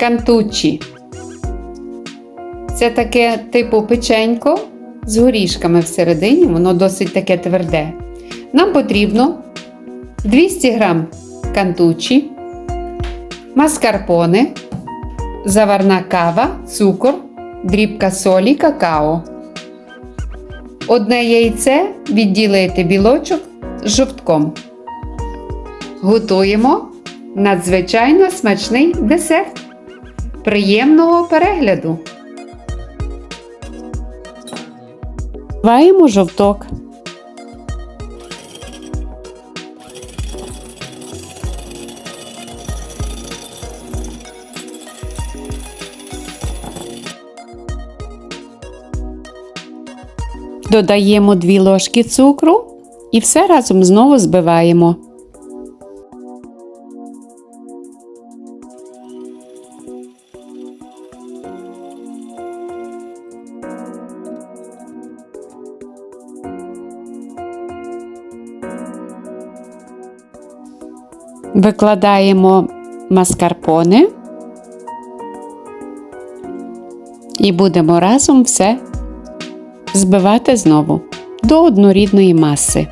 Кантучі. Це таке типу печенько з горішками всередині, воно досить таке тверде. Нам потрібно 200 г кантучі, маскарпоне, заварна кава, цукор, дрібка солі, какао. Одне яйце відділити білочок з жовтком. Готуємо надзвичайно смачний десерт. Приємного перегляду! Ваємо жовток. Додаємо 2 ложки цукру і все разом знову збиваємо. Викладаємо маскарпоне і будемо разом все збивати знову до однорідної маси.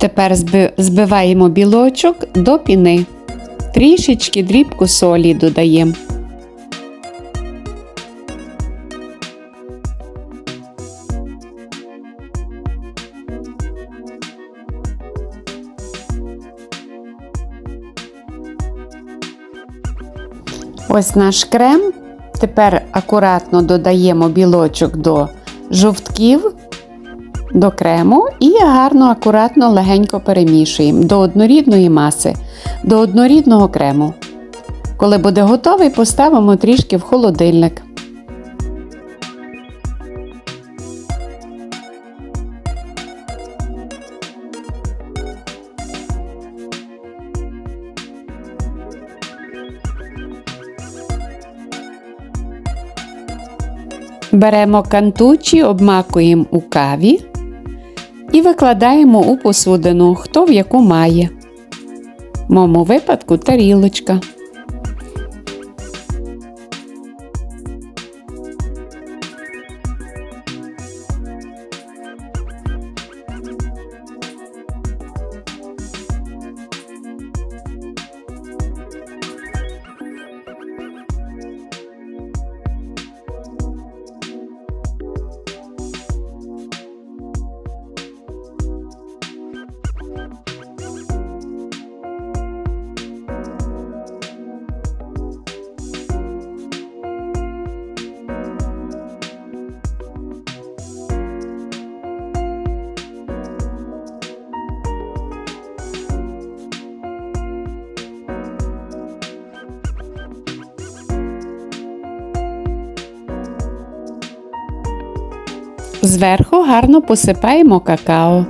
Тепер збиваємо білочок до піни. Трішечки дрібку солі додаємо. Ось наш крем. Тепер акуратно додаємо білочок до жовтків до крему і гарно, акуратно, легенько перемішуємо до однорідної маси, до однорідного крему. Коли буде готовий, поставимо трішки в холодильник. Беремо кантучі, обмакуємо у каві і викладаємо у посудину, хто в яку має. В моєму випадку тарілочка. Зверху гарно посипаємо какао.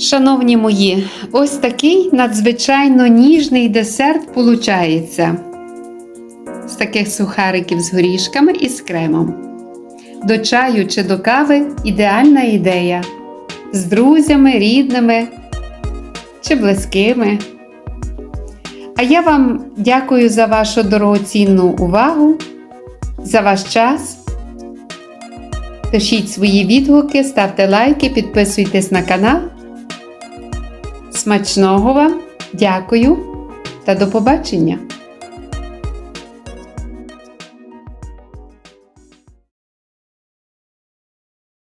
Шановні мої, ось такий надзвичайно ніжний десерт получається. З таких сухариків з горішками і з кремом. До чаю чи до кави ідеальна ідея. З друзями, рідними чи близькими. А я вам дякую за вашу дорогоцінну увагу, за ваш час. Пишіть свої відгуки, ставте лайки, підписуйтесь на канал. Смачного вам Дякую та до побачення!